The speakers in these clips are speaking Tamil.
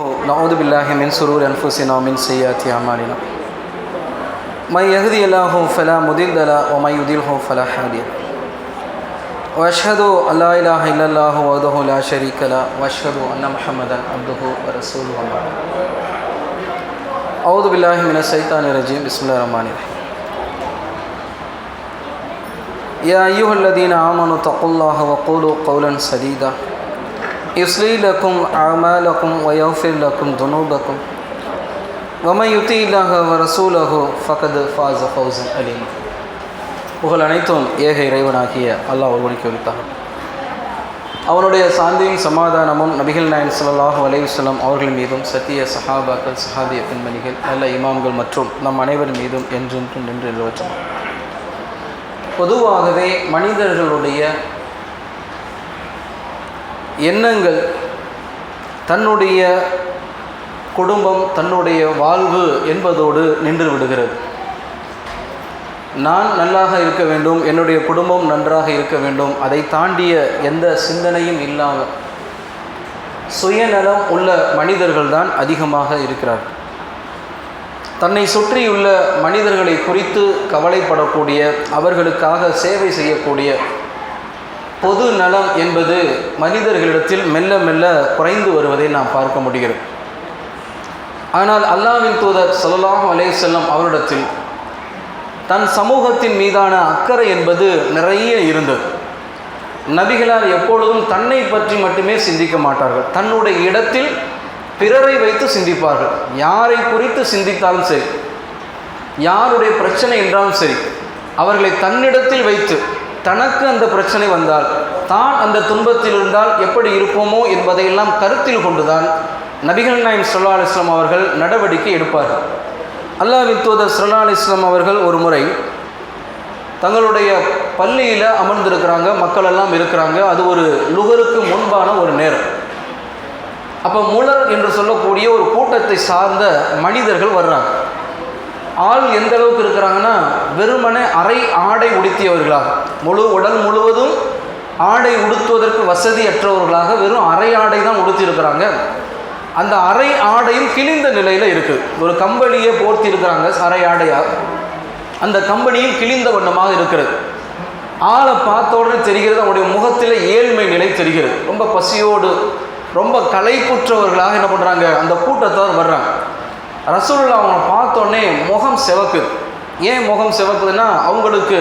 نعوذ بالله من سرور أنفسنا ومن سيئات أعمالنا. من يهدي الله فلا مضل له ومن يضلل فلا هادي له. وأشهد أن لا إله إلا الله وحده لا شريك له وأشهد أن محمدا عبده ورسوله. أعوذ بالله من الشيطان الرجيم. بسم الله الرحمن الرحيم. يا أيها الذين آمنوا اتقوا الله وقولوا قولا سديدا. يصلي لكم أعمالكم ويغفر لكم ذنوبكم ومن يطيع الله ورسوله فقد فاز فوزا أليما புகழ் அனைத்தும் ஏக இறைவனாகிய அல்லாஹ் ஒருவனுக்கு உரித்தான் அவனுடைய சாந்தியும் சமாதானமும் நபிகள் நாயன் ஸல்லல்லாஹு அலைஹி வஸல்லம் அவர்கள் மீதும் சத்திய சஹாபாக்கள் சஹாபிய பெண்மணிகள் நல்ல இமாம்கள் மற்றும் நம் அனைவர் மீதும் என்றென்றும் நின்று நிறுவச்சம் பொதுவாகவே மனிதர்களுடைய எண்ணங்கள் தன்னுடைய குடும்பம் தன்னுடைய வாழ்வு என்பதோடு நின்று விடுகிறது. நான் நல்லாக இருக்க வேண்டும் என்னுடைய குடும்பம் நன்றாக இருக்க வேண்டும் அதை தாண்டிய எந்த சிந்தனையும் இல்லாமல் சுயநலம் உள்ள மனிதர்கள்தான் அதிகமாக இருக்கிறார் தன்னை சுற்றியுள்ள மனிதர்களை குறித்து கவலைப்படக்கூடிய அவர்களுக்காக சேவை செய்யக்கூடிய பொது நலம் என்பது மனிதர்களிடத்தில் மெல்ல மெல்ல குறைந்து வருவதை நாம் பார்க்க முடிகிறது. ஆனால் அல்லாவின் தூதர் ஸல்லல்லாஹு அலேசல்லம் அவரிடத்தில் தன் சமூகத்தின் மீதான அக்கறை என்பது நிறைய இருந்தது. நபிகளார் எப்பொழுதும் தன்னை பற்றி மட்டுமே சிந்திக்க மாட்டார்கள். தன்னுடைய இடத்தில் பிறரை வைத்து சிந்திப்பார்கள். யாரை குறித்து சிந்தித்தாலும் சரி யாருடைய பிரச்சனை என்றாலும் சரி அவர்களை தன்னிடத்தில் வைத்து தனக்கு அந்த பிரச்சனை வந்தால் தான் அந்த துன்பத்தில் இருந்தால் எப்படி இருப்போமோ என்பதையெல்லாம் கருத்தில் கொண்டுதான் நபிகள் நாயம் சொல்லா அலிஸ்லாம் அவர்கள் நடவடிக்கை எடுப்பார்கள். அல்லாஹ்வின் தூதர் சல்லா அலிஸ்லாம் அவர்கள் ஒரு முறை தங்களுடைய பள்ளியில் அமர்ந்திருக்கிறாங்க மக்கள் எல்லாம் இருக்கிறாங்க. அது ஒரு லுகருக்கு முன்பான ஒரு நேரம். அப்போ முலர் என்று சொல்லக்கூடிய ஒரு கூட்டத்தை சார்ந்த மனிதர்கள் வர்றாங்க. ஆள் எந்த அளவுக்கு இருக்கிறாங்கன்னா வெறுமனே அரை ஆடை உடுத்தியவர்களாக முழு உடல் முழுவதும் ஆடை உடுத்துவதற்கு வசதியற்றவர்களாக வெறும் அரை ஆடை தான் உடுத்தியிருக்கிறாங்க. அந்த அரை ஆடையும் கிழிந்த நிலையில் இருக்குது ஒரு கம்பளியை போர்த்தி இருக்கிறாங்க அரை ஆடையாக அந்த கம்பளியும் கிழிந்த வண்ணமாக இருக்கிறது. ஆளை பார்த்த உடனே தெரிகிறது அவருடைய முகத்தில் ஏழ்மை நிலை தெரிகிறது. ரொம்ப பசியோடு ரொம்ப களைப்புற்றவர்களாக என்ன பண்ணுறாங்க அந்த கூட்டத்தோடு வர்றாங்க. ரசூலுல்லா அவங்கள பார்த்தோன்னே முகம் சிவக்குது. ஏன் முகம் சிவக்குதுன்னா அவங்களுக்கு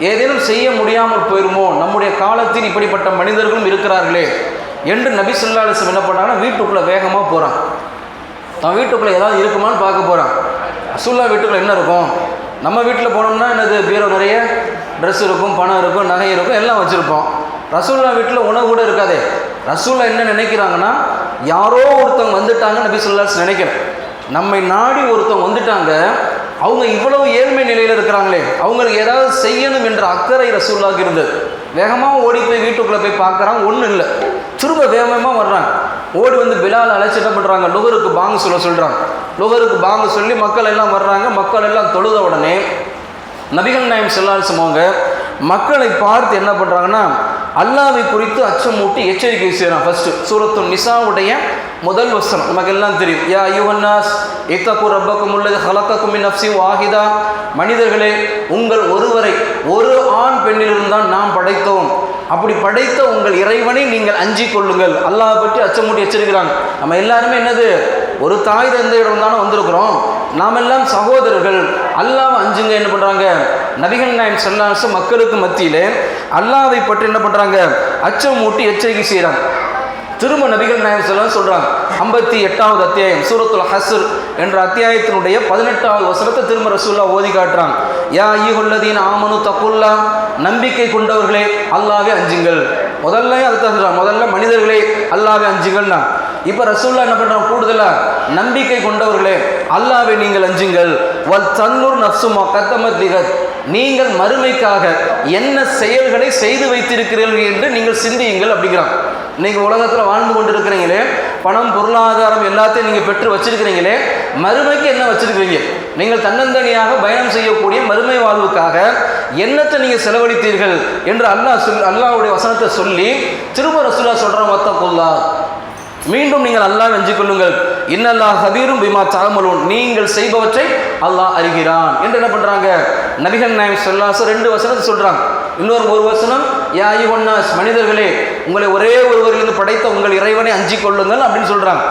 ஏதேனும் செய்ய முடியாமல் போயிருமோ நம்முடைய காலத்தில் இப்படிப்பட்ட மனிதர்களும் இருக்கிறார்களே என்று நபி சொல்லா அலிஸ்லம் என்ன பண்ணாங்கன்னா வீட்டுக்குள்ளே வேகமாக போகிறான் தன் வீட்டுக்குள்ளே ஏதாவது இருக்குமான்னு பார்க்க போகிறான் ரசூல்லா வீட்டுக்குள்ளே என்ன இருக்கும்? நம்ம வீட்டில் போனோம்னா என்னது? பீரோ நிறைய ட்ரெஸ் இருக்கும் பணம் இருக்கும் நகை இருக்கும் எல்லாம் வச்சுருப்போம். ரசூல்லா வீட்டில் உணவு கூட இருக்காதே. ரசூல்லா என்ன நினைக்கிறாங்கன்னா யாரோ ஒருத்தவங்க வந்துட்டாங்கன்னு நபி சொல்லாஸ் நினைக்கிறேன் நம்மை நாடி ஒருத்தவங்க வந்துட்டாங்க அவங்க இவ்வளவு ஏழ்மை நிலையில் இருக்கிறாங்களே அவங்களுக்கு ஏதாவது செய்யணும் என்ற அக்கறை ரசூல்லாவுக்கு இருந்தது. வேகமாக ஓடி போய் வீட்டுக்குள்ளே போய் பார்க்குறாங்க ஒன்றும் இல்லை. திரும்ப வேகமாக வர்றாங்க. ஓடி வந்து பிலால் அழைச்சி என்ன பண்ணுறாங்க லுகருக்கு பாங்க சொல்ல சொல்கிறாங்க லுகருக்கு பாங்க சொல்லி மக்கள் எல்லாம் வர்றாங்க மக்கள் எல்லாம் தொழுத உடனே நபிகள் நாயம் செல்லாசமவங்க மக்களை பார்த்து என்ன பண்ணுறாங்கன்னா அல்லாவை குறித்து அச்சமூட்டி எச்சரிக்கை செய்கிறான் ஃபஸ்ட்டு சூரத்து நிசாவுடைய முதல் வசனம். நமக்கு எல்லாம் தெரியும். யா யுவன்னாஸ் இத்தகு ரப்பக்கும் உள்ளது ஹலக்கக்கும் நப்சி வாஹிதா. மனிதர்களே உங்கள் ஒருவரை ஒரு ஆண் பெண்ணிலிருந்து தான் நாம் படைத்தோம். அப்படி படைத்த உங்கள் இறைவனை நீங்கள் அஞ்சி கொள்ளுங்கள். அல்லாஹ் பற்றி அச்சமூட்டி எச்சரிக்கிறாங்க. நம்ம எல்லாருமே என்னது? ஒரு தாய் தந்தையிடம் தானே வந்திருக்கிறோம். நாம் எல்லாம் சகோதரர்கள். அல்லாவை அஞ்சுங்க என்ன பண்ணுறாங்க நபிகள் நாயம் சொல்லாச மக்களுக்கு மத்தியில் அல்லாவை பற்றி என்ன பண்ணுறாங்க அச்சம் மூட்டி எச்சரிக்கை செய்கிறாங்க திரும்ப நபிகள் நாயம் சொல்ல சொல்கிறாங்க ஐம்பத்தி எட்டாவது அத்தியாயம் சூரத்துல் ஹசர் என்ற அத்தியாயத்தினுடைய பதினெட்டாவது வசனத்தை திரும்ப ரசூல்லா ஓதி காட்டுறாங்க. யா ஈகுள்ளதீன் ஆமனு தக்குல்லா நம்பிக்கை கொண்டவர்களே அல்லாவே அஞ்சுங்கள். முதல்ல அது முதல்ல மனிதர்களே அல்லாவே அஞ்சுங்கள்னா. இப்போ ரசூல்லா என்ன பண்ணுறாங்க கூடுதலாக நம்பிக்கை கொண்டவர்களே அல்லாவை நீங்கள் அஞ்சுங்கள். வல் தன்னூர் நப்சுமா கத்தமத் லிகத் நீங்கள் மறுமைக்காக என்ன செயல்களை செய்து வைத்திருக்கிறீர்கள் என்று நீங்கள் சிந்தியுங்கள் அப்படிங்கிறான். நீங்கள் உலகத்தில் வாழ்ந்து கொண்டு இருக்கிறீங்களே பணம் பொருளாதாரம் எல்லாத்தையும் நீங்கள் பெற்று வச்சிருக்கிறீங்களே மறுமைக்கு என்ன வச்சிருக்கிறீங்க? நீங்கள் தன்னந்தனியாக பயணம் செய்யக்கூடிய மறுமை வாழ்வுக்காக என்னத்தை நீங்கள் செலவழித்தீர்கள் என்று அல்லாஹ் சொல் அல்லாஹ்வுடைய வசனத்தை சொல்லி திரும்ப ரசூல்லா சொல்கிறான் பொருளா மீண்டும் நீங்கள் அல்லாஹ் அஞ்சிக் கொள்ளுங்கள். இன்னல்லா ஹபீரும் பிமா தாமலூன் நீங்கள் செய்பவற்றை அல்லாஹ் அறிகிறான். என்று என்ன பண்றாங்க? நபிகள் நாயம் சொல்லாசு ரெண்டு வசனத்தை சொல்றாங்க. இன்னொரு ஒரு வசனம் யா ஒன்னாஸ் மனிதர்களே உங்களை ஒரே ஒருவரிலிருந்து படைத்த உங்கள் இறைவனை அஞ்சு கொள்ளுங்கள் அப்படின்னு சொல்றாங்க.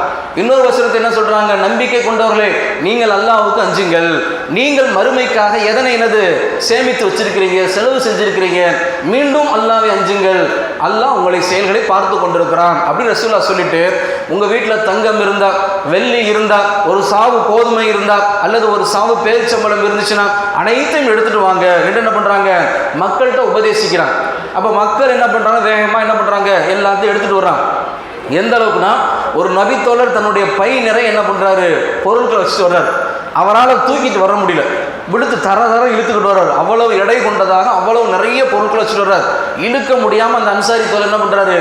இன்னொரு வசனத்தை என்ன சொல்றாங்க? நம்பிக்கை கொண்டவர்களே நீங்கள் அல்லாவுக்கு அஞ்சுங்கள். நீங்கள் மறுமைக்காக எதனை எனது சேமித்து வச்சிருக்கிறீங்க செலவு செஞ்சிருக்கிறீங்க. மீண்டும் அல்லாவை அஞ்சுங்கள். அல்லாஹ் உங்களை செயல்களை பார்த்து கொண்டிருக்கிறான் அப்படின்னு ரசூல்லா சொல்லிட்டு உங்க வீட்டில் தங்கம் இருந்தா வெள்ளி இருந்தா ஒரு சாவு கோதுமை இருந்தா அல்லது ஒரு சாவு பேரிச்சம்பளம் இருந்துச்சுன்னா அனைத்தையும் எடுத்துட்டு வாங்க. என்று என்ன பண்றாங்க? மக்கள்கிட்ட உபதேசிக்கிறாங்க அப்ப மக்கள் என்ன பண்றாங்க? வேகமா என்ன வாங்க எல்லாத்தையும் எடுத்துட்டு வர்றான். எந்த அளவுக்குனா ஒரு நபித்தோழர் தன்னுடைய பை நிறைய என்ன பண்றாரு? பொருட்களை வச்சுட்டு வர்றாரு. அவரால் தூக்கிட்டு வர முடியல. விடுத்து தர தர இழுத்துக்கிட்டு வர்றாரு. அவ்வளவு எடை கொண்டதாக அவ்வளவு நிறைய பொருட்களை வச்சுட்டு வர்றாரு. இழுக்க முடியாமல் அந்த அன்சாரி தோல் என்ன பண்றாரு?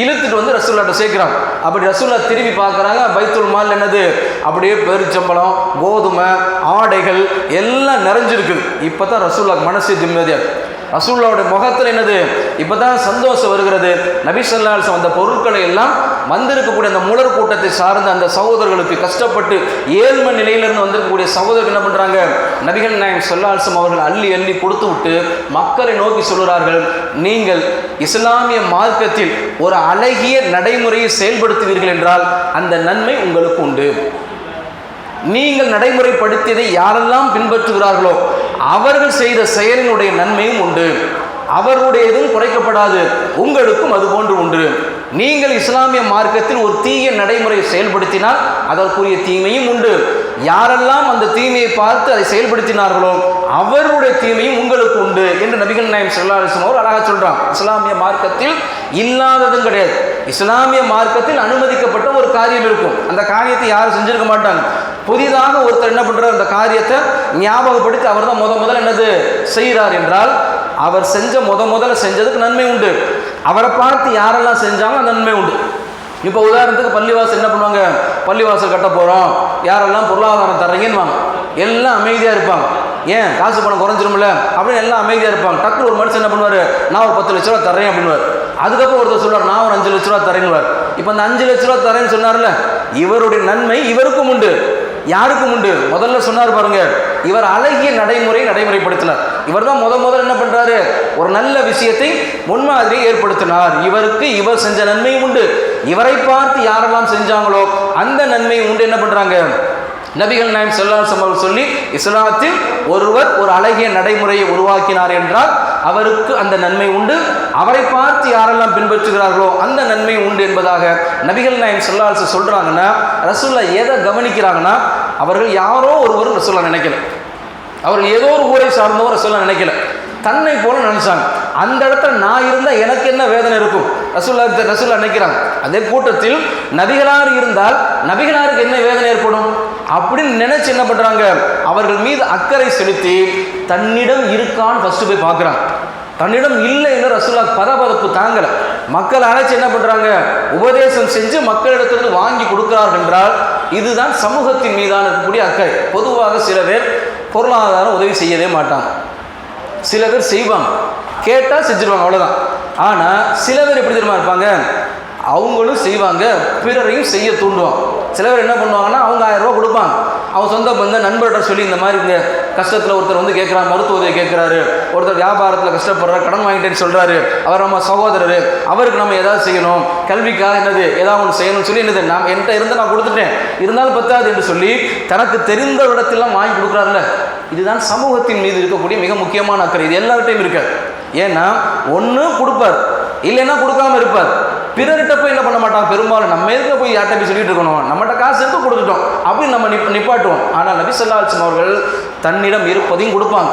இழுத்துட்டு வந்து ரசூல்லாட்ட சேர்க்குறாங்க அப்படி ரசூல்லா திரும்பி பார்க்குறாங்க பைத்துல் மால் என்னது? அப்படியே பெருச்சம்பளம் கோதுமை ஆடைகள் எல்லாம் நிறைஞ்சிருக்குது இப்பதான் ரசூல்லாக்கு மனசு திம்மதியாக ரசூல்லாவுடைய முகத்தில் என்னது? இப்பதான் சந்தோஷம் வருகிறது. நபிசல்லால் அந்த பொருட்களை எல்லாம் வந்திருக்கக்கூடிய அந்த முலர் கூட்டத்தை சார்ந்த அந்த சகோதரர்களுக்கு கஷ்டப்பட்டு ஏழ்மை நிலையிலிருந்து வந்திருக்கக்கூடிய சகோதரர்கள் என்ன பண்ணுறாங்க நபிகள் நாயம் சொல்லாசம் அவர்கள் அள்ளி அள்ளி கொடுத்து விட்டு மக்களை நோக்கி சொல்கிறார்கள் நீங்கள் இஸ்லாமிய மார்க்கத்தில் ஒரு அழகிய நடைமுறையை செயல்படுத்துவீர்கள் என்றால் அந்த நன்மை உங்களுக்கு உண்டு. நீங்கள் நடைமுறைப்படுத்தியதை யாரெல்லாம் பின்பற்றுகிறார்களோ அவர்கள் செய்த செயலினுடைய நன்மையும் உண்டு. அவருடையதும் குறைக்கப்படாது. உங்களுக்கும் அது போன்று உண்டு. நீங்கள் இஸ்லாமிய மார்க்கத்தில் ஒரு தீய நடைமுறையை செயல்படுத்தினால் அதற்குரிய தீமையும் உண்டு. யாரெல்லாம் அந்த தீமையை பார்த்து அதை செயல்படுத்தினார்களோ அவருடைய தீமையும் உங்களுக்கு உண்டு என்று நபிகள் நாயம் செல்லாலிசம் அவர் அழகாக சொல்கிறான் இஸ்லாமிய மார்க்கத்தில் இல்லாததும் கிடையாது. இஸ்லாமிய மார்க்கத்தில் அனுமதிக்கப்பட்ட ஒரு காரியம் இருக்கும். அந்த காரியத்தை யாரும் செஞ்சிருக்க மாட்டாங்க. புதிதாக ஒருத்தர் என்ன பண்ணுறார் அந்த காரியத்தை ஞாபகப்படுத்தி அவர் தான் முத முதல்ல என்னது? செய்கிறார் என்றால் அவர் செஞ்ச முத முதல்ல செஞ்சதுக்கு நன்மை உண்டு. அவரை பார்த்து யாரெல்லாம் செஞ்சாலும் அந்த நன்மை உண்டு. இப்போ உதாரணத்துக்கு பள்ளிவாசல் என்ன பண்ணுவாங்க? பள்ளிவாசல் கட்ட போகிறோம் யாரெல்லாம் பொருளாதாரம் தர்றீங்கன்னு எல்லாம் அமைதியாக இருப்பாங்க. ஏன்? காசு பணம் குறைஞ்சிரும்ல? அப்படின்னு எல்லாம் அமைதியாக இருப்பாங்க. டக்குனு ஒரு மனுஷன் என்ன பண்ணுவார்? நான் ஒரு பத்து லட்ச ரூபா தரேன் அப்படின்னுவார். அதுக்கப்புறம் ஒருத்தர் சொல்றார் நான் ஒரு அஞ்சு லட்ச ரூபா தரேன்னுவார் இப்போ அந்த அஞ்சு லட்ச ரூபா தரேன்னு சொன்னார்ல? இவருடைய நன்மை இவருக்கும் உண்டு. யாருக்கும் உண்டு? முதல்ல சொன்னார் பாருங்க இவர் அழகிய நடைமுறை நடைமுறைப்படுத்தினார். இவர் தான் முத முதல்ல என்ன பண்றாரு? ஒரு நல்ல விஷயத்தை முன்மாதிரி ஏற்படுத்தினார். இவருக்கு இவர் செஞ்ச நன்மையும் உண்டு. இவரை பார்த்து யாரெல்லாம் செஞ்சாங்களோ அந்த நன்மையும் உண்டு. என்ன பண்றாங்க? நபிகள் நாயம் செல்லால் சம்பவம் சொல்லி இஸ்லாத்தில் ஒருவர் ஒரு அழகிய நடைமுறையை உருவாக்கினார் என்றால் அவருக்கு அந்த நன்மை உண்டு. அவரை பார்த்து யாரெல்லாம் பின்பற்றுகிறார்களோ அந்த நன்மை உண்டு என்பதாக நபிகள் நாயம் சொல்லாசு சொல்கிறாங்கன்னா ரசூல்லா எதை கவனிக்கிறாங்கன்னா அவர்கள் யாரோ ஒருவர் ரசூல்லா நினைக்கல. அவர்கள் ஏதோ ஒரு ஊரை சார்ந்தவர் ரசூல்லா நினைக்கல. தன்னை போல நினைச்சாங்க. அந்த இடத்துல நான் இருந்தால் எனக்கு என்ன வேதனை இருக்கும்? ரசூல்லா ரசூல்லா நினைக்கிறாங்க. அதே கூட்டத்தில் நபிகளார் இருந்தால் நபிகளாருக்கு என்ன வேதனை ஏற்படும்? அப்படின்னு நினைச்சு என்ன பண்ணுறாங்க அவர்கள் மீது அக்கறை செலுத்தி தன்னிடம் இருக்கான்னு ஃபஸ்ட்டு போய் பார்க்குறாங்க. தன்னிடம் இல்லைன்னு ரசூல்லா பதபதப்பு தாங்கலை. மக்கள் அழைச்சி என்ன பண்ணுறாங்க உபதேசம் செஞ்சு மக்களிடத்திலிருந்து வாங்கி கொடுக்கிறார்கள் என்றால் இதுதான் சமூகத்தின் மீதான இருக்கக்கூடிய அக்கறை. பொதுவாக சில பேர் பொருளாதாரம் உதவி செய்யவே மாட்டாங்க. சில பேர் செய்வாங்க. கேட்டால் செஞ்சுருவாங்க அவ்வளோதான் ஆனால் சில பேர் எப்படி தெரியுமா இருப்பாங்க? அவங்களும் செய்வாங்க பிறரையும் செய்ய தூண்டுவான் சில பேர் என்ன பண்ணுவாங்கன்னா அவங்க ஆயிரம் ரூபா கொடுப்பாங்க. அவங்க சொந்த பந்த நண்பர்கிட்ட சொல்லி இந்த மாதிரி இந்த கஷ்டத்தில் ஒருத்தர் வந்து கேட்குறாரு மருத்துவ உதவி கேட்குறாரு ஒருத்தர் வியாபாரத்தில் கஷ்டப்படுறாரு கடன் வாங்கிட்டேன்னு சொல்கிறாரு அவர் நம்ம சகோதரர் அவருக்கு நம்ம ஏதாவது செய்யணும் கல்விக்காக என்னது ஏதாவது ஒன்று செய்யணும்னு சொல்லி என்னது நான் என்கிட்ட இருந்து நான் கொடுத்துட்டேன். இருந்தாலும் பத்தாது என்று சொல்லி தனக்கு தெரிந்த இடத்திலாம் வாங்கி கொடுக்குறாருல்ல. இதுதான் சமூகத்தின் மீது இருக்கக்கூடிய மிக முக்கியமான அக்கறை. இது எல்லார்ட்டையும் இருக்காது. ஏன்னா ஒன்று கொடுப்பார். இல்லைன்னா கொடுக்காம இருப்பார். பிறர்கிட்ட போய் என்ன பண்ண மாட்டான்? பெரும்பாலும் நம்ம எதுக்கு போய் யார்கிட்ட போய் சொல்லிட்டு இருக்கணும்? நம்மகிட்ட காசு எடுத்து கொடுத்துட்டோம். அப்படின்னு நம்ம நிப் நிப்பாட்டுவோம். ஆனால் நபி சொல்லாச்சும் அவர்கள் தன்னிடம் இருப்பதையும் கொடுப்பாங்க.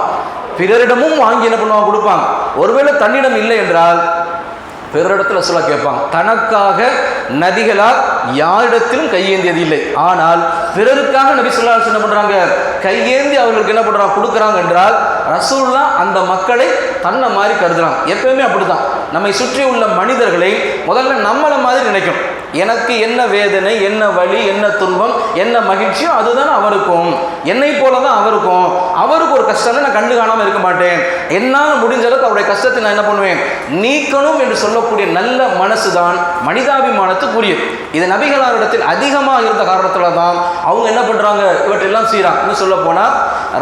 பிறரிடமும் வாங்கி என்ன பண்ணுவாங்க? கொடுப்பாங்க. ஒருவேளை தன்னிடம் இல்லை என்றால் பிறரிடத்தில் சொல்ல கேட்பாங்க. தனக்காக நதிகளால் யாரிடத்திலும் கையேந்தியது இல்லை. ஆனால் பிறருக்காக நபி சொல்லா என்ன பண்ணுறாங்க கையேந்தி அவர்களுக்கு என்ன பண்றாங்க? கொடுக்குறாங்க என்றால் ரசூல்லா அந்த மக்களை தன்னை மாதிரி கருதுறாங்க அப்படி தான் நம்மை சுற்றி உள்ள மனிதர்களை முதல்ல நம்மளை மாதிரி நினைக்கும். எனக்கு என்ன வேதனை என்ன வலி என்ன துன்பம் என்ன மகிழ்ச்சியோ அதுதான் அவருக்கும். என்னை போல தான் அவருக்கும். அவருக்கு ஒரு கஷ்டம் நான் கண்டு காணாமல் இருக்க மாட்டேன். என்னால் முடிஞ்ச அளவுக்கு அவருடைய கஷ்டத்தை நான் என்ன பண்ணுவேன்? நீக்கணும் என்று சொல்லக்கூடிய நல்ல மனசு தான் மனிதாபிமானத்துக்குரியது இது நபிகளாரிடத்தில் அதிகமாக இருந்த காரணத்தில் தான் அவங்க என்ன பண்ணுறாங்க இவற்றெல்லாம் செய்கிறாங்க சொல்ல போனால்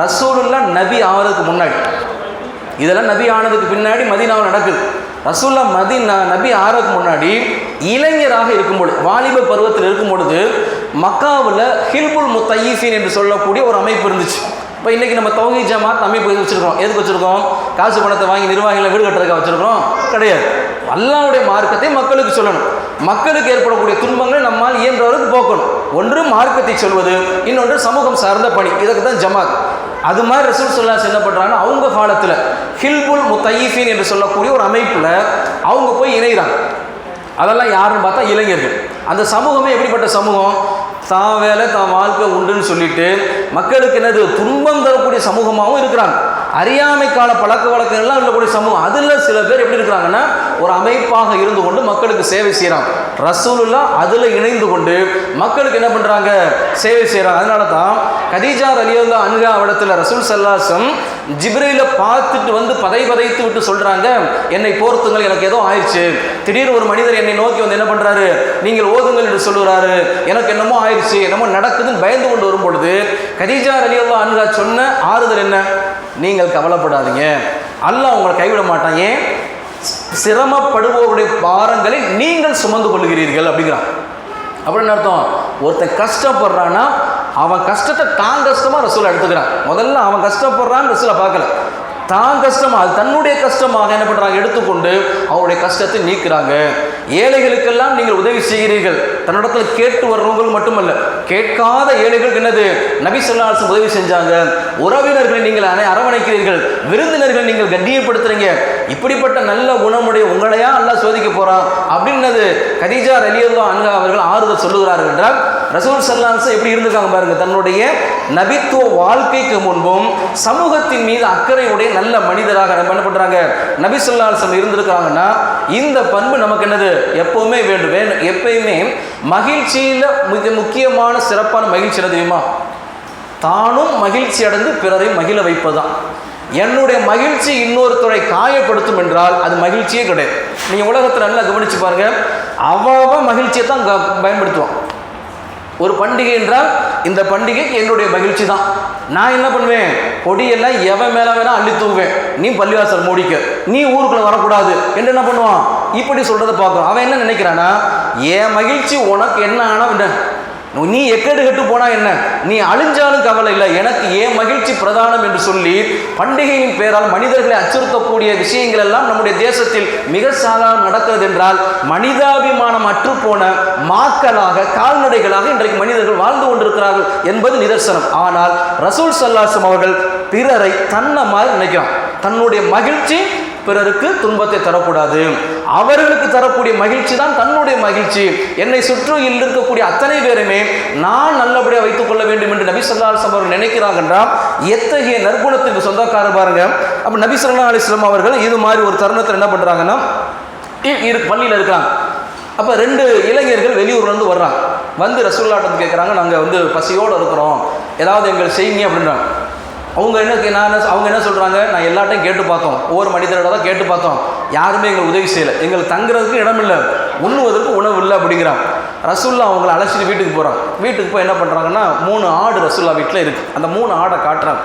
ரசூலுல்லா நபி ஆவதுக்கு முன்னாடி. இதெல்லாம் நபி ஆனதுக்கு பின்னாடி மதினாவில் நடக்குது. ரசூல்லா மதினா நபி ஆறதுக்கு முன்னாடி இளைஞராக இருக்கும்பொழுது வாலிப பருவத்தில் இருக்கும் பொழுது மக்காவில் ஹில்புல் முத்தையீஃபின் என்று சொல்லக்கூடிய ஒரு அமைப்பு இருந்துச்சு. இப்போ இன்றைக்கி நம்ம தொகை ஜமாத் அமைப்பு வச்சுருக்கோம் எதுக்கு வச்சுருக்கோம்? காசு பணத்தை வாங்கி நிர்வாகிகளை வீடு கட்டுறதுக்காக வச்சுருக்கோம் கிடையாது. அல்லாவுடைய மார்க்கத்தை மக்களுக்கு சொல்லணும். மக்களுக்கு ஏற்படக்கூடிய துன்பங்களை நம்மால் இயன்றவருக்கு போக்கணும். ஒன்று மார்க்கத்தை சொல்வது இன்னொன்று சமூகம் சார்ந்த பணி. இதற்கு தான் ஜமாத். அது மாதிரி ரசூல் சொல்லாஸ் என்ன பண்ணுறாங்கன்னா அவங்க காலத்தில் ஹில்புல் முத்தையீஃபின் என்று சொல்லக்கூடிய ஒரு அமைப்பில் அவங்க போய் இணைகிறாங்க. அதெல்லாம் யாருன்னு பார்த்தா இளைஞர்கள். அந்த சமூகமே எப்படிப்பட்ட சமூகம்? தான் வேலை தான் வாழ்க்கை உண்டுன்னு சொல்லிட்டு மக்களுக்கு என்னது? துன்பம் தரக்கூடிய சமூகமாகவும் இருக்கிறாங்க. அறியாமை கால பழக்க வழக்கங்கள்லாம் இருக்கக்கூடிய சமூகம். அதில் சில பேர் எப்படி இருக்கிறாங்கன்னா ஒரு அமைப்பாக இருந்து கொண்டு மக்களுக்கு சேவை செய்கிறான் ரசூலுல்லா அதில் இணைந்து கொண்டு மக்களுக்கு என்ன பண்ணுறாங்க சேவை செய்கிறாங்க அதனால தான் கதீஜா அலியுல்லா அன்கா இடத்துல ரசூல் சல்லாசம் ஜிப்ரையில பார்த்துட்டு வந்து பதை பதைத்து விட்டு சொல்கிறாங்க என்னை போர்த்துங்கள் எனக்கு ஏதோ ஆயிடுச்சு. திடீர் ஒரு மனிதர் என்னை நோக்கி வந்து என்ன பண்ணுறாரு நீங்கள் ஓதுங்கள் என்று சொல்லுறாரு எனக்கு என்னமோ ஆயிடுச்சு என்னமோ நடக்குதுன்னு பயந்து கொண்டு வரும் பொழுது கதீஜா அலியுல்லா அன்கா சொன்ன ஆறுதல் என்ன? நீங்கள் கவலைப்படாதீங்க. அல்லாஹ் உங்களை கைவிட மாட்டான். ஏன்? சிரமப்படுபவருடைய பாரங்களை நீங்கள் சுமந்து கொள்கிறீர்கள் அப்படிங்கிறான். அப்படின்னு அர்த்தம்? ஒருத்தன் கஷ்டப்படுறான்னா அவன் கஷ்டத்தை தான் கஷ்டமாக ரசூலை எடுத்துக்கிறான். முதல்ல அவன் கஷ்டப்படுறான்னு ரசூலை பார்க்கல. தான் கஷ்டமாக அது தன்னுடைய கஷ்டமாக என்ன பண்ணுறாங்க எடுத்துக்கொண்டு அவருடைய கஷ்டத்தை நீக்கிறாங்க. ஏழைகளுக்கெல்லாம் நீங்கள் உதவி செய்கிறீர்கள். தன்னிடத்தில் கேட்டு வர்றவங்க மட்டுமல்ல கேட்காத ஏழைகளுக்கு என்னது? நபி சொல்லாசம் உதவி செஞ்சாங்க. உறவினர்களை நீங்கள் அனை அரவணைக்கிறீர்கள். விருந்தினர்களை நீங்கள் கண்ணியப்படுத்துறீங்க. இப்படிப்பட்ட நல்ல குணமுடைய உங்களையா நல்லா சோதிக்க போறான். அப்படின்னது கதீஜா ரலியல்லா அன்கா அவர்கள் ஆறுதல் சொல்லுகிறார்கள் என்றால் ரசூல் சல்லான்ஸ் எப்படி இருந்திருக்காங்க பாருங்க. தன்னுடைய நபித்துவ வாழ்க்கைக்கு முன்பும் சமூகத்தின் மீது அக்கறையுடைய நல்ல மனிதராக நம்ம என்ன பண்ணுறாங்க நபி சொல்லாசம் இருந்திருக்காங்கன்னா இந்த பண்பு நமக்கு என்னது? எப்பவுமே வேண்டும். வேணும் எப்பயுமே மகிழ்ச்சியில் மிக முக்கியமான சிறப்பான மகிழ்ச்சி என்ன தெரியுமா? தானும் மகிழ்ச்சி அடைந்து பிறரை மகிழ வைப்பதுதான். என்னுடைய மகிழ்ச்சி இன்னொருத்தரை காயப்படுத்தும் என்றால் அது மகிழ்ச்சியே கிடையாது. நீங்கள் உலகத்தில் நல்லா கவனித்து பாருங்கள் அவ்வளவா மகிழ்ச்சியை தான் க- பயன்படுத்துவான். ஒரு பண்டிகை என்றால் இந்த பண்டிகை என்னுடைய மகிழ்ச்சி தான் நான் என்ன பண்ணுவேன்? கொடியெல்லாம் எவன் மேலே வேணா அள்ளி தூங்குவேன். நீ பள்ளிவாசல் மூடிக்க. நீ ஊருக்குள்ள வரக்கூடாது. என்று என்ன பண்ணுவான்? இப்படி சொல்றதை பார்க்கும் அவன் என்ன நினைக்கிறானா என் மகிழ்ச்சி உனக்கு என்ன ஆனா என்ன? நீ எக்கேடு கெட்டு போனா என்ன? நீ அழிஞ்சாலும் கவலை இல்லை. எனக்கு ஏன் மகிழ்ச்சி பிரதானம் என்று சொல்லி பண்டிகையின் பெயரால் மனிதர்களை அச்சுறுத்தக்கூடிய விஷயங்கள் எல்லாம் நம்முடைய தேசத்தில் மிக சாதாரணம் நடக்கிறது என்றால் மனிதாபிமானம் அற்றுப்போன மாக்களாக கால்நடைகளாக இன்றைக்கு மனிதர்கள் வாழ்ந்து கொண்டிருக்கிறார்கள் என்பது நிதர்சனம். ஆனால் ரசூல் சல்லாசம் அவர்கள் பிறரை தன்ன மாதிரி நினைக்கிறான். தன்னுடைய மகிழ்ச்சி பிறருக்கு துன்பத்தை தரக்கூடாது. அவர்களுக்கு தரக்கூடிய மகிழ்ச்சி தான் தன்னுடைய மகிழ்ச்சி. என்னை சுற்றியில் இருக்கக்கூடிய அத்தனை பேருமே நான் நல்லபடியாக வைத்துக் கொள்ள வேண்டும் என்று நபி சொல்லா அலிஸ்லாம் அவர்கள் நினைக்கிறாங்க என்றால் எத்தகைய நற்குணத்துக்கு சொந்தக்காரர் பாருங்க. அப்போ நபி சொல்லா அலிஸ்லாம் அவர்கள் இது மாதிரி ஒரு தருணத்தில் என்ன பண்ணுறாங்கன்னா இரு பள்ளியில் இருக்கிறாங்க. அப்போ ரெண்டு இளைஞர்கள் வெளியூர்லேருந்து வர்றாங்க. வந்து ரசூல்லாட்டம் கேட்குறாங்க நாங்கள் வந்து பசியோடு இருக்கிறோம். ஏதாவது எங்கள் செய்யுங்க அப்படின்றாங்க. அவங்க என்ன நான் என்ன- அவங்க என்ன சொல்கிறாங்க நான் எல்லாட்டையும் கேட்டு பார்த்தோம். ஒவ்வொரு மனிதரோட தான் கேட்டு பார்த்தோம். யாருமே எங்களுக்கு உதவி செய்யலை. எங்களுக்கு தங்குறதுக்கு இடம் இல்லை. உண்ணுவதற்கு உணவு இல்லை அப்படிங்கிறான். ரசுல்லா அவங்கள அழைச்சிட்டு வீட்டுக்கு போகிறான் வீட்டுக்கு போய் என்ன பண்ணுறாங்கன்னா மூணு ஆடு ரசுல்லா வீட்டில் இருக்குது அந்த மூணு ஆடை காட்டுறாங்க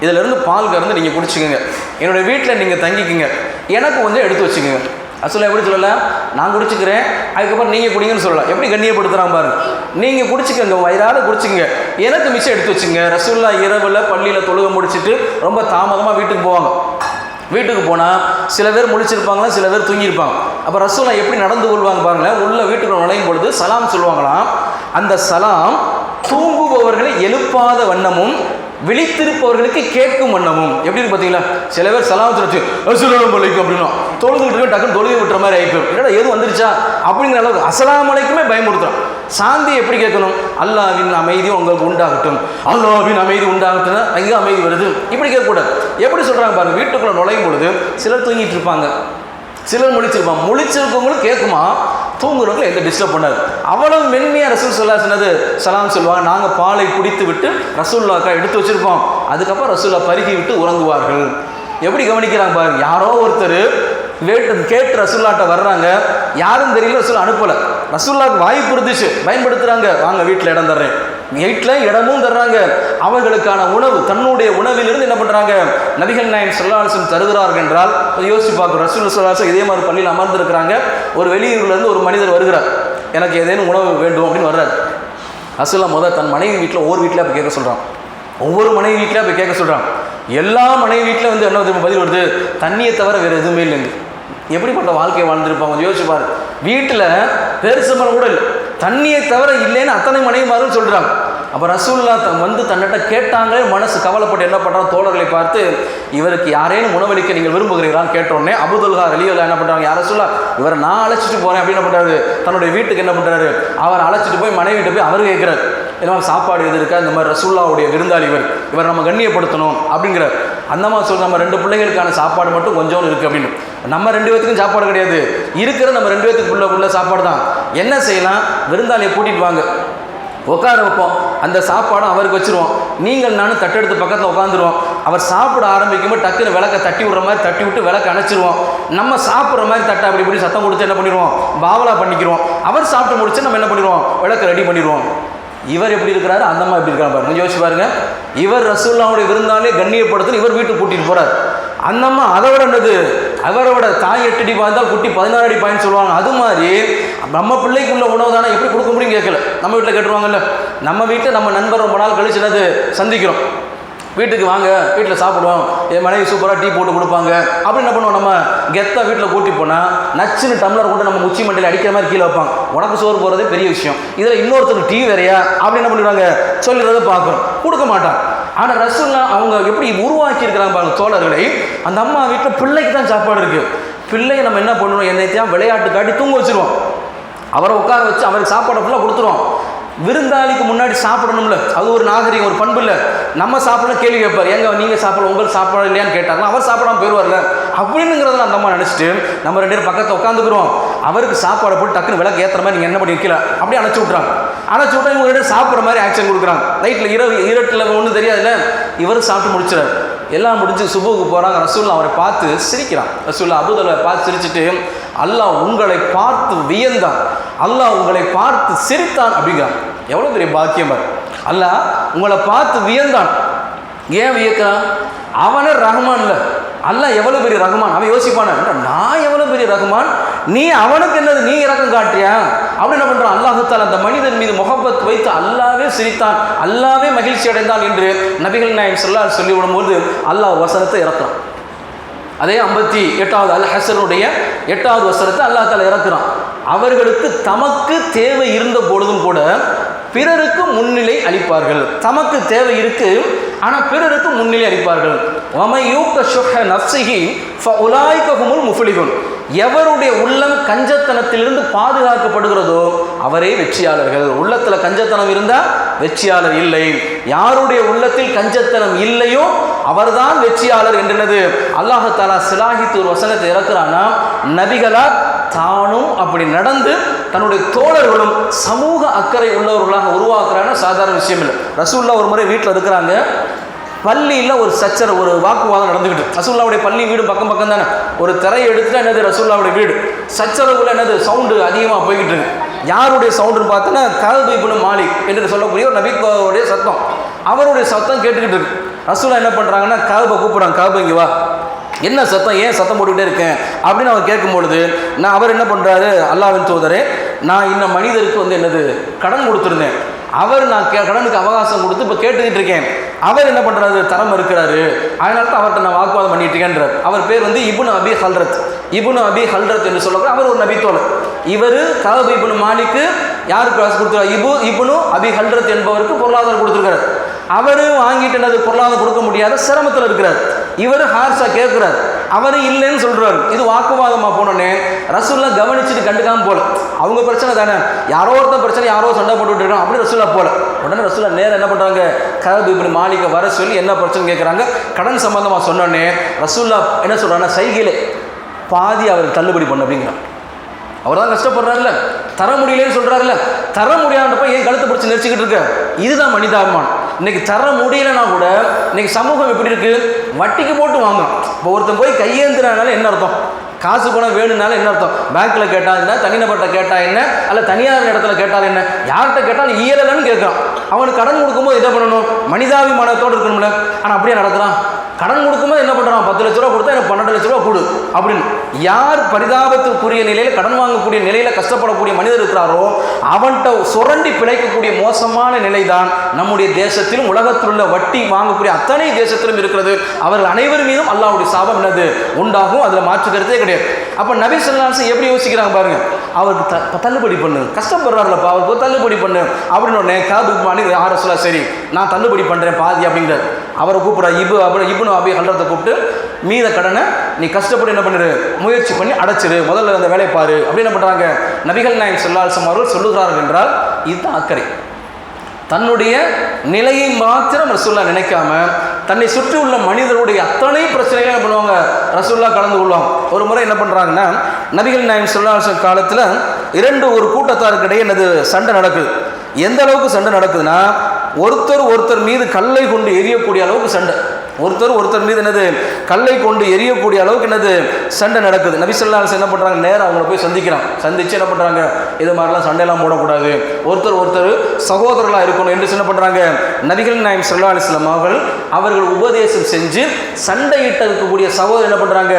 இதிலேருந்து பால் கறந்து நீங்கள் குடிச்சிக்கோங்க. என்னுடைய வீட்டில் நீங்கள் தங்கிக்கங்க. எனக்கு கொஞ்சம் எடுத்து வச்சுக்கோங்க. அசுல எப்படி சொல்லலை? நான் குடிச்சுக்கிறேன் அதுக்கப்புறம் நீங்கள் குடிங்கன்னு சொல்லலாம் எப்படி கண்ணியப்படுத்துகிறாங்க பாருங்க. நீங்கள் குடிச்சுக்கங்க வயிறார குடிச்சுங்க எனக்கு மிச்சம் எடுத்து வச்சுங்க ரசூல்லா இரவில் பள்ளியில் தொழுக முடிச்சிட்டு ரொம்ப தாமதமாக வீட்டுக்கு போவாங்க. வீட்டுக்கு போனால் சில பேர் முழிச்சிருப்பாங்களா சில பேர் தூங்கியிருப்பாங்க. அப்போ ரசூலா எப்படி நடந்து கொள்வாங்க பாருங்களேன். உள்ள வீட்டுக்குள்ள நுழையும் பொழுது சலாம் சொல்லுவாங்களாம். அந்த சலாம் தூங்குபவர்களை எழுப்பாத வண்ணமும் விழித்திருப்பவர்களுக்கு கேட்கும் வண்ணமும். எப்படி இருக்கு பார்த்தீங்களா? சில பேர் சலாம் சொல்லி அசுரம் பலிக்கும் அப்படின்னா தொழுதுகிட்டு இருக்க டக்குன்னு தொழுகை விட்டுற மாதிரி ஆகிப்போம் என்னடா எது வந்துருச்சா? அப்படிங்கிற அளவுக்கு அசலாமலைக்குமே அலைக்குமே பயமுறுத்துறோம் சாந்தி எப்படி கேட்கணும்? அல்லாவின் அமைதி உங்களுக்கு உண்டாகட்டும். அல்லாவின் அமைதி உண்டாகட்டும் அங்கே அமைதி வருது. இப்படி கேட்கக்கூடாது. எப்படி சொல்கிறாங்க பாருங்க வீட்டுக்குள்ளே நுழையும் பொழுது சிலர் தூங்கிட்டு இருப்பாங்க. சிலர் முழிச்சிருப்பாங்க. முழிச்சிருக்கவங்களும் கேட்குமா? தூங்குறவங்களை எந்த டிஸ்டர்ப் பண்ணாது. அவ்வளவு மென்மையாக ரசூல் சொல்லா சொன்னது சலாம் சொல்லுவாங்க. நாங்கள் பாலை குடித்து விட்டு ரசூல்லாக்கா எடுத்து வச்சுருப்போம் அதுக்கப்புறம் ரசூல்லா பருகி விட்டு உறங்குவார்கள். எப்படி கவனிக்கிறாங்க பாருங்க. யாரோ ஒருத்தர் வேட்டு கேட்டு ரசூல்லாட்ட வர்றாங்க. யாரும் தெரியல ரசூல் அனுப்பலை. ரசூல்லாவுக்கு வாய்ப்பு இருந்துச்சு. பயன்படுத்துகிறாங்க வாங்க வீட்டில் இடம் தர்றேன். வீட்டில் இடமும் தர்றாங்க. அவர்களுக்கான உணவு தன்னுடைய உணவிலிருந்து என்ன பண்ணுறாங்க நபிகள் நாயன் சொல்லாசம் தருகிறார்கள் என்றால் யோசிச்சு பார்க்குறோம் ரசூல் சொல்லாசம் இதே மாதிரி பள்ளியில் அமர்ந்திருக்கிறாங்க. ஒரு வெளியூர்லேருந்து ஒரு மனிதர் வருகிறார். எனக்கு ஏதேனும் உணவு வேண்டும் அப்படின்னு வர்றார். ரசூல்லா முதல் தன் மனைவி வீட்டில் ஒவ்வொரு வீட்டில் போய் கேட்க சொல்கிறான் ஒவ்வொரு மனைவி வீட்டில் போய் கேட்க சொல்கிறான் எல்லா மனைவி வீட்டில் வந்து என்ன திரும்ப பதில் வருது? தண்ணியை தவிர வேறு எதுவுமே இல்லைங்க. எப்படிப்பட்ட வாழ்க்கையை வாழ்ந்துருப்பாங்க யோசிச்சு பாரு. வீட்டில் பெருசு கூட இல்லை தண்ணியை தவிர இல்லைன்னு அத்தனை மனைவிமார்கள் சொல்கிறாங்க அப்போ ரசூல்லா த- வந்து தன்னிட்ட கேட்டாங்களே மனசு கவலைப்பட்டு என்ன பண்ணுறாங்க தோழர்களை பார்த்து இவருக்கு யாரேனும் உணவளிக்க நீங்கள் விரும்புகிறீங்களான்னு கேட்டோடனே அபுதுல்ஹா அலியுல்லா என்ன பண்ணுறாங்க யாரை சொல்ல இவரை நான் அழைச்சிட்டு போகிறேன் அப்படின்னு என்ன பண்ணுறாரு தன்னுடைய வீட்டுக்கு என்ன பண்ணுறாரு அவர் அழைச்சிட்டு போய் மனைவிட்டு போய் அவர் கேட்குறாரு. என்ன சாப்பாடு எது இருக்கா? இந்த மாதிரி ரசூல்லாவுடைய விருந்தாளி இவர். இவர் நம்ம கண்ணியப்படுத்தணும். அப்படிங்கிறார். அந்த மாதிரி சொல்லி நம்ம ரெண்டு பிள்ளைகளுக்கான சாப்பாடு மட்டும் கொஞ்சம் இருக்குது அப்படின்னு. நம்ம ரெண்டு பேத்துக்கும் சாப்பாடு கிடையாது. இருக்கிற நம்ம ரெண்டு பேத்துக்கு உள்ள உள்ள சாப்பாடு தான் என்ன செய்யலாம்? விருந்தாளியை கூட்டிகிட்டு வாங்க. உட்கார வைப்போம். அந்த சாப்பாடும் அவருக்கு வச்சிருவோம். நீங்கள் நானும் தட்டெடுத்து பக்கத்தில் உட்காந்துருவோம் அவர் சாப்பிட ஆரம்பிக்கும்போது டக்குன்னு விளக்க தட்டி விடுற மாதிரி தட்டி விட்டு விளக்க அணைச்சிருவோம். நம்ம சாப்பிட்ற மாதிரி தட்டை அப்படி இப்படி சத்தம் கொடுத்து என்ன பண்ணிடுவோம்? பாவலா பண்ணிக்கிறோம். அவர் சாப்பிட்டு முடிச்சு நம்ம என்ன பண்ணிடுவோம்? விளக்க ரெடி பண்ணிடுவோம். இவர் எப்படி இருக்கிறாரு? அந்த மாதிரி எப்படி இருக்கிறாங்க பாருங்க. யோசிச்சு பாருங்க. இவர் ரசூல்லாவுடைய விருந்தாலே கண்ணியப்படுத்தி இவர் வீட்டுக்கு கூட்டிகிட்டு போகிறார் அந்த அம்மா அதை விட என்னது? அவரோட தாய் எட்டு அடி பாய்ந்தால் குட்டி பதினாறு அடி பாயின்னு சொல்லுவாங்க. அது மாதிரி நம்ம பிள்ளைக்குள்ள உணவு தானே? எப்படி கொடுக்க முடியும் கேட்கல. நம்ம வீட்டில் கேட்டுருவாங்கல்ல. நம்ம வீட்டை நம்ம நண்பர் ரொம்ப நாள் கழிச்சு என்னது? சந்திக்கிறோம். வீட்டுக்கு வாங்க வீட்டில் சாப்பிடுவோம். என் மனைவி சூப்பராக டீ போட்டு கொடுப்பாங்க. அப்படி என்ன பண்ணுவோம்? நம்ம கெத்தாக வீட்டில் கூட்டி போனால் நச்சுன்னு டம்ளர் கூட நம்ம உச்சி மண்டையில் அடிக்கிற மாதிரி கீழே வைப்பாங்க. உனக்கு சோறு போகிறதே பெரிய விஷயம். இதில் இன்னொருத்தருக்கு டீ வேறையா? அப்படி என்ன பண்ணிடுவாங்க? சொல்லிடுறத பார்க்குறோம். கொடுக்க மாட்டான். ஆனால் ரசூல்லா அவங்க எப்படி உருவாக்கியிருக்கிறாங்க பாருங்க தோழர்களை. அந்த அம்மா வீட்டில் பிள்ளைக்கு தான் சாப்பாடு இருக்குது பிள்ளையை நம்ம என்ன பண்ணணும்? என்னைத்தான் விளையாட்டு காட்டி தூங்க வச்சிருவோம். அவரை உட்கார வச்சு அவருக்கு சாப்பாடை ஃபுல்லாக கொடுத்துருவோம். விருந்தாளிக்கு முன்னாடி சாப்பிடணும்ல. அது ஒரு நாகரிகம் ஒரு பண்பு இல்லை நம்ம சாப்பிட கேள்வி கேட்பார். எங்கே நீங்கள் சாப்பிட உங்களுக்கு சாப்பாடு இல்லையான்னு கேட்டாங்கன்னா அவர் சாப்பிடாம போயிடுவார்ல அப்படிங்கிறதுல அந்த அம்மா நினச்சிட்டு நம்ம ரெண்டு பேரும் பக்கத்தில் உட்காந்துக்கிறோம். அவருக்கு சாப்பாடை போட்டு டக்குன்னு விளக்கு ஏற்றுற மாதிரி நீங்கள் என்ன பண்ணி வைக்கல? அப்படியே அணைச்சி விட்றாங்க அணைச்சி விட்டா இவங்க ரெண்டு சாப்பிட்ற மாதிரி ஆக்ஷன் கொடுக்குறாங்க. நைட்டில் இரவு இருட்டில் ஒன்றும் தெரியாதுல்ல? இவர் சாப்பிட்டு முடிச்சிடாரு எல்லாம் முடிஞ்சு சுபுக்கு போகிறாங்க ரசூல்லா அவரை பார்த்து சிரிக்கிறான். ரசூல்லா அபுதலை பார்த்து சிரிச்சிட்டு அல்லாஹ் உங்களை பார்த்து வியந்தான். அல்லாஹ் உங்களை பார்த்து சிரித்தான் அப்படிங்கிறான். எவ்வளோ பெரிய பாக்கியம் அல்ல அல்லாஹ் உங்களை பார்த்து வியந்தான். ஏன் வியக்கிறான் அவனே ரஹ்மான்ல. அல்லாஹ் எவ்வளோ பெரிய ரகுமான் அவன் யோசிப்பான நான் எவ்வளோ பெரிய ரகுமான் நீ அவனுக்கு என்னது நீ இறக்கம் காட்டியா அப்படி என்ன பண்றான்? அல்லாஹத்தால் அந்த மனிதன் மீது முகப்பத் வைத்து அல்லாவே சிரித்தான். அல்லாவே மகிழ்ச்சி அடைந்தான் என்று நபிகள் நாயம் சொல்லா சொல்லி விடும்போது அல்லாஹ் வசனத்தை இறக்குறான். அதே ஐம்பத்தி எட்டாவது அல் ஹசனுடைய எட்டாவது வசனத்தை அல்லாஹ் தால இறக்குறான். அவர்களுக்கு தமக்கு தேவை இருந்த பொழுதும் கூட பிறருக்கு முன்னிலை அளிப்பார்கள். தமக்கு தேவை இருக்குது ஆனால் பிறருக்கு முன்னிலை அளிப்பார்கள் வமையூக்க ஷுஹ நப்சிகி ஃப ஹுமுல் முஃபுலிகுன் எவருடைய உள்ளம் கஞ்சத்தனத்திலிருந்து பாதுகாக்கப்படுகிறதோ அவரே வெற்றியாளர்கள். உள்ளத்தில் கஞ்சத்தனம் இருந்தால் வெற்றியாளர் இல்லை. யாருடைய உள்ளத்தில் கஞ்சத்தனம் இல்லையோ அவர்தான் வெற்றியாளர் என்றது அல்லாஹாலா சிலாஹித்து ஒரு வசனத்தை இறக்குறானா நபிகளா தானும் அப்படி நடந்து தன்னுடைய தோழர்களும் சமூக அக்கறை உள்ளவர்களாக உருவாக்குறான்னு சாதாரண விஷயம் இல்லை. ரசூல்லா ஒரு முறை வீட்டில் இருக்கிறாங்க. பள்ளியில் ஒரு சச்சர ஒரு வாக்குவாதம் நடந்துக்கிட்டு ரசூல்லாவுடைய பள்ளி வீடு பக்கம் பக்கம் தானே? ஒரு திரையை எடுத்துட்டா என்னது ரசூல்லாவுடைய வீடு? சச்சரவுல என்னது சவுண்டு அதிகமாக போய்கிட்டு இருக்கு. யாருடைய சவுண்டுன்னு பார்த்தோன்னா கல்பு இப்னு மாலிக் என்று சொல்லக்கூடிய ஒரு நபிக்குடைய சத்தம். அவருடைய சத்தம் கேட்டுக்கிட்டு இருக்கு. ரசூலா என்ன பண்ணுறாங்கன்னா கல்பை கூப்பிட்றாங்க. கல்பு இங்கே வா. என்ன சத்தம்? ஏன் சத்தம் போட்டுக்கிட்டே இருக்கேன்? அப்படின்னு அவர் கேட்கும் பொழுது நான் அவர் என்ன பண்ணுறாரு அல்லாவின் தூதரே நான் இந்த மனிதருக்கு வந்து என்னது கடன் கொடுத்துருந்தேன். அவர் நான் கே கடனுக்கு அவகாசம் கொடுத்து இப்போ கேட்டுக்கிட்டு இருக்கேன். அவர் என்ன பண்ணுறாரு தரம் இருக்கிறாரு அதனால தான் அவர்கிட்ட நான் வாக்குவாதம் பண்ணிட்டு இருக்கேன்றார் அவர் பேர் வந்து இபுன் அபி ஹல்ரத். இபுன் அபி ஹல்ரத் என்று சொல்லக்கூட அவர் ஒரு நபித்தோழர். இவர் கலபு இபுன் மாலிக்கு யாருக்கு காசு கொடுத்துருக்காரு இபு இபுனு அபி ஹல்ரத் என்பவருக்கு பொருளாதாரம் கொடுத்துருக்காரு அவர் வாங்கிட்டு என்னது? பொருளாதாரம் கொடுக்க முடியாத சிரமத்தில் இருக்கிறார். இவர் ஹார்ஸாக கேட்குறாரு. அவர் இல்லைன்னு சொல்கிறார் இது வாக்குவாதமாக போனோடனே ரசூல்லா கவனிச்சுட்டு கண்டுக்காமல் போல. அவங்க பிரச்சனை தானே? யாரோ ஒருத்தர் பிரச்சனை யாரோ சண்டை போட்டு இருக்கான். அப்படி ரசூல்லா போல. உடனே ரசுல்லா நேரம் என்ன பண்ணுறாங்க கதவு இப்படி மாளிகை வர சொல்லி என்ன பிரச்சனை கேட்குறாங்க கடன் சம்மந்தமாக சொன்னோடனே ரசூல்லா என்ன சொல்கிறாங்கன்னா சைகையிலே பாதி அவர் தள்ளுபடி பண்ண அப்படிங்கிறான். அவர் தான் கஷ்டப்படுறாருல்ல. தர முடியலன்னு சொல்கிறாருல்ல தர முடியாதப்ப ஏன் கழுத்தை பிடிச்சி நெரிச்சிக்கிட்டு இருக்க? இதுதான் மனிதாபிமானம். இன்னைக்கு தர முடியலன்னா கூட இன்னைக்கு சமூகம் எப்படி இருக்கு? வட்டிக்கு போட்டு வாங்கும் இப்போ ஒருத்தன் போய் கையேந்துறனால என்ன அர்த்தம்? காசு பணம் வேணும்னாலும் என்ன அர்த்தம்? பேங்க்கில் கேட்டால் என்ன? தனிநபர்கிட்ட கேட்டா என்ன? அல்ல தனியார் இடத்துல கேட்டால் என்ன? யார்கிட்ட கேட்டாலும் இயலலன்னு கேட்குறான். அவனுக்கு கடன் கொடுக்கும்போது என்ன பண்ணணும்? மனிதாபிமானத்தோடு இருக்கணும்ல. ஆனால் அப்படியே நடக்கிறான். கடன் கொடுக்கும்போது என்ன பண்ணுறான் பத்து லட்ச ரூபா கொடுத்தா எனக்கு பன்னெண்டு லட்ச ரூபா கொடு அப்படின்னு. யார் பரிதாபத்துக்குரிய நிலையில் கடன் வாங்கக்கூடிய நிலையில் கஷ்டப்படக்கூடிய மனிதர் இருக்கிறாரோ அவன்கிட்ட சுரண்டி பிழைக்கக்கூடிய மோசமான நிலை தான் நம்முடைய தேசத்திலும் உலகத்தில் உள்ள வட்டி வாங்கக்கூடிய அத்தனை தேசத்திலும் இருக்கிறது. அவர்கள் அனைவர் மீதும் அல்லாவுடைய சாபம் என்னது? உண்டாகும். அதில் மாற்று கருத்தே கிடையாது. அப்போ நபி சொல்லாசன் எப்படி யோசிக்கிறாங்க பாருங்கள் அவருக்கு த- தள்ளுபடி பண்ணு. கஷ்டப்படுறாருலப்பா அவருக்கு தள்ளுபடி பண்ணு. அப்படின்னு உடனே காது மாணி ஆர சரி நான் தள்ளுபடி பண்ணுறேன் பாதி அப்படிங்கிறார். அவரை கூப்பிடுற இபு அப்படி இபுனு அப்படி ஹல்ரத்தை கூப்பிட்டு மீத கடனை நீ கஷ்டப்பட்டு என்ன பண்ணிடு முயற்சி பண்ணி அடைச்சிரு முதல்ல அந்த வேலையை பாரு. அப்படி என்ன பண்ணுறாங்க நபிகள் நாயகம் சொல்லாசம் அவர்கள் சொல்லுகிறார்கள் என்றால் இதுதான் அக்கறை. தன்னுடைய நிலையை மாத்திரம் ரசூல்லா நினைக்காம தன்னை சுற்றி உள்ள மனிதருடைய அத்தனை பிரச்சனைகளும் என்ன பண்ணுவாங்க? ரசூல்லா கலந்து கொள்வாங்க. ஒரு முறை என்ன பண்ணுறாங்கன்னா நபிகள் நாயம் சொல்லாச காலத்தில் இரண்டு ஒரு கூட்டத்தாருக்கிடையே எனது சண்டை நடக்குது. எந்த அளவுக்கு சண்டை நடக்குதுன்னா ஒருத்தர் ஒருத்தர் மீது கல்லை கொண்டு எரியக்கூடிய அளவுக்கு சண்டை. ஒருத்தர் ஒருத்தர் மீது என்னது? கல்லை கொண்டு எரியக்கூடிய அளவுக்கு என்னது? சண்டை நடக்குது. நபி ஸல்லல்லாஹு என்ன பண்ணுறாங்க நேரம் அவங்கள போய் சந்திக்கிறான். சந்திச்சு என்ன பண்ணுறாங்க இது மாதிரிலாம் சண்டையெல்லாம் போடக்கூடாது. ஒருத்தர் ஒருத்தர் சகோதரர்களாக இருக்கணும் என்று என்ன பண்ணுறாங்க நபிகள் நாயம் சல்லா அலிஸ்லாம் அவர்கள் அவர்கள் உபதேசம் செஞ்சு சண்டையிட்ட இருக்கக்கூடிய சகோதரர் என்ன பண்ணுறாங்க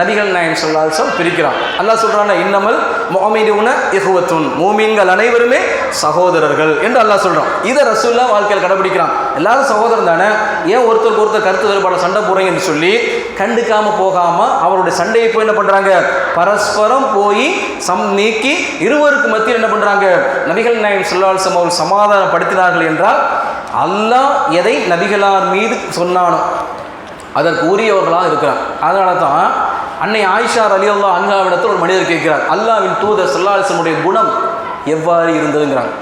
நபிகள் நாயம் சல்லா அலைஹி பிரிக்கிறான். அல்லா சொல்றாங்க இன்னமல் முஅமினுன இஹுவத்துன் மூமின்கள் அனைவருமே சகோதரர்கள் என்று அல்லாஹ் சொல்கிறான் இதை ரசூல்லா வாழ்க்கையில் கடைபிடிக்கிறான். எல்லாரும் சகோதரன் தானே? ஏன் ஒருத்தருக்கு ஒருத்தர் கருத்து வேறுபாடு சண்டை போகிறீங்கன்னு சொல்லி கண்டுக்காமல் போகாமல் அவருடைய சண்டையை போய் என்ன பண்ணுறாங்க பரஸ்பரம் போய் சம் நீக்கி இருவருக்கு மத்தியில் என்ன பண்ணுறாங்க நபிகள் நாயம் சொல்லாசம் அவர்கள் சமாதானப்படுத்தினார்கள் என்றால் அல்லாஹ் எதை நபிகளார் மீது சொன்னானோ அதற்கு உரியவர்களாக இருக்கிறார் அதனால தான் அன்னை ஆயிஷார் அலி அல்லா அன்ஹாவிடத்தில் ஒரு மனிதர் கேட்கிறார். அல்லாவின் தூதர் சல்லாஹமுடைய குணம் எவ்வாறு இருந்ததுங்கிறாங்க.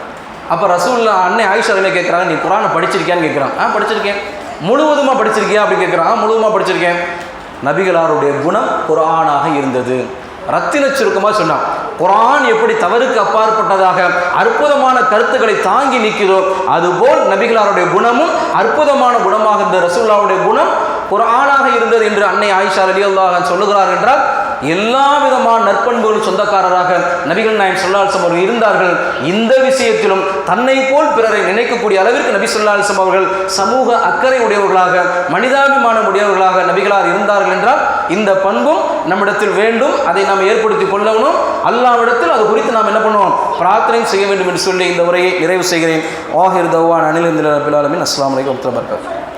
அப்போ ரசூல்லா அன்னை ஆயிஷா என்ன கேட்குறாங்க? நீ குரானை படிச்சிருக்கியான்னு கேட்குறான். ஆ படிச்சிருக்கேன். முழுவதுமாக படிச்சிருக்கியா அப்படின்னு கேட்குறான். முழுவதுமாக படிச்சிருக்கேன். நபிகளாருடைய குணம் குரானாக இருந்தது. ரத்தின சுருக்கமாக சொன்னான். குரான் எப்படி தவறுக்கு அப்பாற்பட்டதாக அற்புதமான கருத்துக்களை தாங்கி நிற்கிறோ அதுபோல் நபிகளாருடைய குணமும் அற்புதமான குணமாக இருந்த ரசூல்லாவுடைய குணம் ஒரு ஆணாக இருந்தது என்று அன்னை ஆயிஷா அலி அல்லாஹ் சொல்லுகிறார் என்றால் எல்லா விதமான நற்பண்புகளும் சொந்தக்காரராக நபிகள் நாயம் சொல்லாசம் அவர்கள் இருந்தார்கள். இந்த விஷயத்திலும் தன்னை போல் பிறரை நினைக்கக்கூடிய அளவிற்கு நபி சொல்லாசம் அவர்கள் சமூக அக்கறை உடையவர்களாக மனிதாபிமானம் உடையவர்களாக நபிகளார் இருந்தார்கள் என்றால் இந்த பண்பும் நம்மிடத்தில் வேண்டும் அதை நாம் ஏற்படுத்தி கொள்ளவனும் அல்லாவிடத்தில் அது குறித்து நாம் என்ன பண்ணுவோம்? பிரார்த்தனை செய்ய வேண்டும் என்று சொல்லி இந்த உரையை நிறைவு செய்கிறேன். ஆஹிர் தவான் அனில் அஸ்லாம் வலைக்கம் வரகாத்துஹு